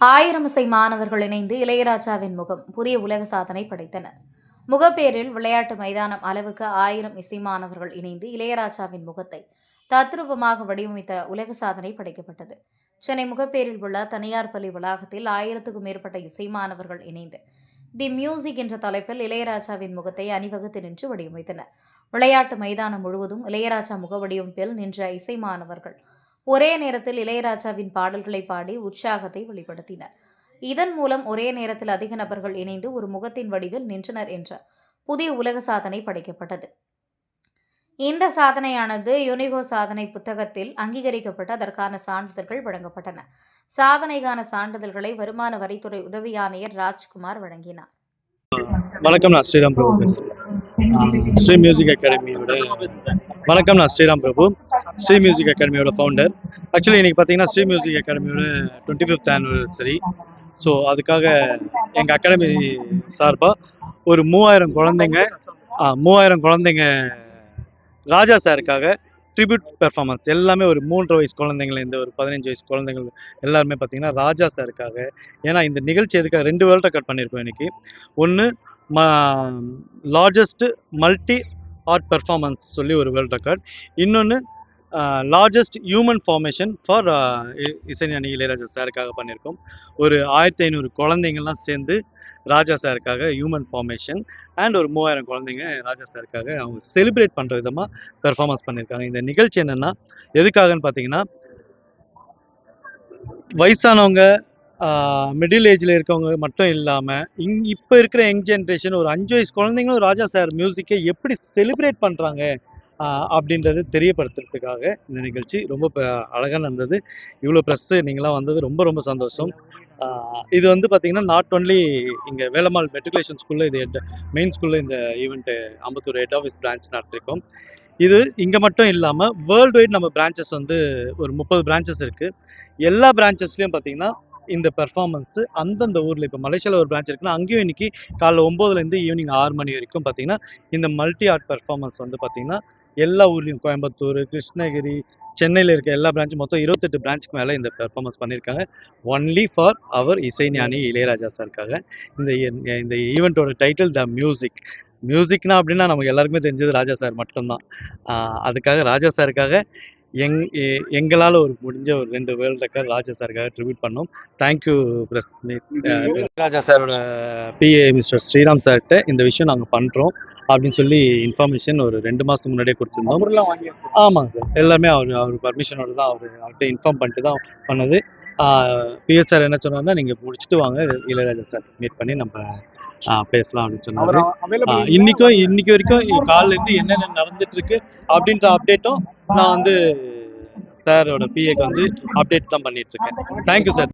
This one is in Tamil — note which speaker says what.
Speaker 1: ஆயிரம் இசை மாணவர்கள் இணைந்து இளையராஜாவின் முகம் புதிய உலக சாதனை படைத்தனர். முகப்பேரில் விளையாட்டு மைதானம் அளவுக்கு ஆயிரம் இசை மாணவர்கள் இணைந்து இளையராஜாவின் முகத்தை தத்ரூபமாக வடிவமைத்த உலக சாதனை படைக்கப்பட்டது. சென்னை முகப்பேரில் உள்ள தனியார் பள்ளி வளாகத்தில் ஆயிரத்துக்கும் மேற்பட்ட இசை மாணவர்கள் இணைந்து தி மியூசிக் என்ற தலைப்பில் இளையராஜாவின் முகத்தை அணிவகுத்து நின்று வடிவமைத்தனர். விளையாட்டு மைதானம் முழுவதும் இளையராஜா முக வடிவமைப்பில் நின்ற இசை மாணவர்கள் ஒரே நேரத்தில் இளையராஜாவின் பாடல்களை பாடி உற்சாகத்தை வெளிப்படுத்தினர். இதன் மூலம் ஒரே நேரத்தில் அதிக நபர்கள் இணைந்து ஒரு முகத்தின் வடிவில் நின்றனர் என்ற புதிய உலக சாதனை படைக்கப்பட்டது. இந்த சாதனையானது யுனிகோ சாதனை புத்தகத்தில் அங்கீகரிக்கப்பட்டு அதற்கான சான்றிதழ்கள் வழங்கப்பட்டன. சாதனைக்கான சான்றிதழ்களை வருமான வரித்துறை உதவி ஆணையர் ராஜ்குமார் வழங்கினார்.
Speaker 2: வணக்கம் நான் ஸ்ரீராம் பிரபு பேசுகிறேன் ஸ்ரீ மியூசிக் அகாடமியோட வணக்கம் நான் ஸ்ரீராம் பிரபு ஸ்ரீ மியூசிக் அகாடமியோட ஃபவுண்டர் ஆக்சுவலி இன்னைக்கு பார்த்தீங்கன்னா ஸ்ரீ மியூசிக் அகாடமியோட டுவெண்ட்டி ஃபிஃப்த் ஆனிவர்சரி ஸோ அதுக்காக எங்கள் அகாடமி சார்பாக ஒரு மூவாயிரம் குழந்தைங்க மூவாயிரம் குழந்தைங்க ராஜா சாருக்காக ட்ரிபியூட் பெர்ஃபார்மன்ஸ் எல்லாமே ஒரு மூன்று வயசு குழந்தைங்கலேருந்து ஒரு பதினஞ்சு வயசு குழந்தைங்கள் எல்லாருமே பார்த்தீங்கன்னா ராஜா சாருக்காக. ஏன்னா இந்த நிகழ்ச்சி எதுக்காக ரெண்டு வேர்ல்ட் ரெக்கார்ட் பண்ணியிருக்கோம் இன்னைக்கு. ஒன்று ம லார்ஜஸ்ட் மல்டி ஆர்ட் பெர்ஃபார்மன்ஸ் சொல்லி ஒரு வேர்ல்ட் ரெக்கார்ட் இன்னொன்று largest human formation for Isaignani Ilaiyaraaja சாருக்காக பண்ணியிருக்கோம். ஒரு ஆயிரத்தி ஐநூறு குழந்தைங்கள்லாம் சேர்ந்து ராஜா சாருக்காக ஹியூமன் ஃபார்மேஷன் அண்ட் ஒரு மூவாயிரம் குழந்தைங்க ராஜா சாருக்காக அவங்க செலிப்ரேட் பண்ணுற விதமாக பெர்ஃபார்மன்ஸ் பண்ணியிருக்காங்க. இந்த நிகழ்ச்சி என்னென்னா எதுக்காகன்னு பார்த்தீங்கன்னா வயசானவங்க மிடில் ஏஜில் இருக்கவங்க மட்டும் இல்லாமல் இங் இப்போ இருக்கிற யங் ஜென்ரேஷன் ஒரு அஞ்சு வயசு குழந்தைங்களும் ராஜா சார் மியூசிக்கை எப்படி செலிப்ரேட் பண்ணுறாங்க அப்படின்றது தெரியப்படுத்துறதுக்காக இந்த நிகழ்ச்சி ரொம்ப அழகாக நடந்தது. இவ்வளோ ப்ரெஸ்ஸு நீங்களாம் வந்தது ரொம்ப ரொம்ப சந்தோஷம். இது வந்து பார்த்திங்கன்னா நாட் ஒன்லி இங்கே வேலம்மாள் மெட்ரிகுலேஷன் ஸ்கூலில் இது ஹெட் மெயின் ஸ்கூலில் இந்த event Ambattur head office branch நடத்திருக்கோம். இது இங்கே மட்டும் இல்லாமல் வேர்ல்டு வைட் நம்ம பிரான்ச்சஸ் வந்து ஒரு முப்பது பிரான்ச்சஸ் இருக்குது எல்லா பிரான்ச்சஸ்லேயும் பார்த்தீங்கன்னா இந்த பெர்ஃபார்மன்ஸு அந்தந்த ஊரில் இப்போ மலேசியாவில் ஒரு பிரான்ச் இருக்குன்னா அங்கேயும் இன்றைக்கி காலைல ஒம்போதுலேருந்து ஈவினிங் ஆறு மணி வரைக்கும் பார்த்தீங்கன்னா இந்த மல்டி ஆர்ட் பெர்ஃபார்மன்ஸ் வந்து பார்த்திங்கன்னா எல்லா ஊர்லேயும் கோயம்புத்தூர் கிருஷ்ணகிரி சென்னையில் இருக்க எல்லா பிரான்ச்சும் மொத்தம் இருபத்தெட்டு பிரான்ச்சுக்கு மேலே இந்த பெர்ஃபார்மன்ஸ் பண்ணியிருக்காங்க. Only for our Isaignani Ilaiyaraaja சாருக்காக இந்த இந்த ஈவெண்ட்டோட டைட்டில் த மியூசிக் மியூசிக்னா அப்படின்னா நமக்கு எல்லாருக்குமே தெரிஞ்சது ராஜா சார் மட்டும்தான். அதுக்காக ராஜா சாருக்காக எங் எங்களால் ஒரு முடிஞ்ச ஒரு ரெண்டு வேர்ல்ட் ரெக்கார்ட் ராஜா சாருக்காக ட்ரிபியூட் பண்ணோம். தேங்க்யூ பிரஸ் ராஜா சாரோட பிஏ மிஸ்டர் ஸ்ரீராம் சார்கிட்ட இந்த விஷயம் நாங்கள் பண்ணுறோம் அப்படின்னு சொல்லி இன்ஃபர்மேஷன் ஒரு ரெண்டு மாதம் முன்னாடியே கொடுத்துருந்தோம். ஆமாங்க சார் எல்லாமே அவர் அவர் பர்மிஷனோட தான் அவர் அவர்கிட்ட இன்ஃபார்ம் பண்ணிட்டு தான் பண்ணது. பிஎஸ் சார் என்ன சொன்னார்னா நீங்கள் முடிச்சுட்டு வாங்க இளையராஜா சார் மீட் பண்ணி நம்ம பேசலாம் அப்படின்னு சொன்னாரு. இன்னைக்கும் இன்னைக்கு வரைக்கும் காலைல இருந்து என்னென்ன நடந்துட்டு இருக்கு அப்படின்ற அப்டேட்டும் நான் வந்து சாரோட பிஏக்கு வந்து அப்டேட் தான் பண்ணிட்டு இருக்கேன். Thank you sir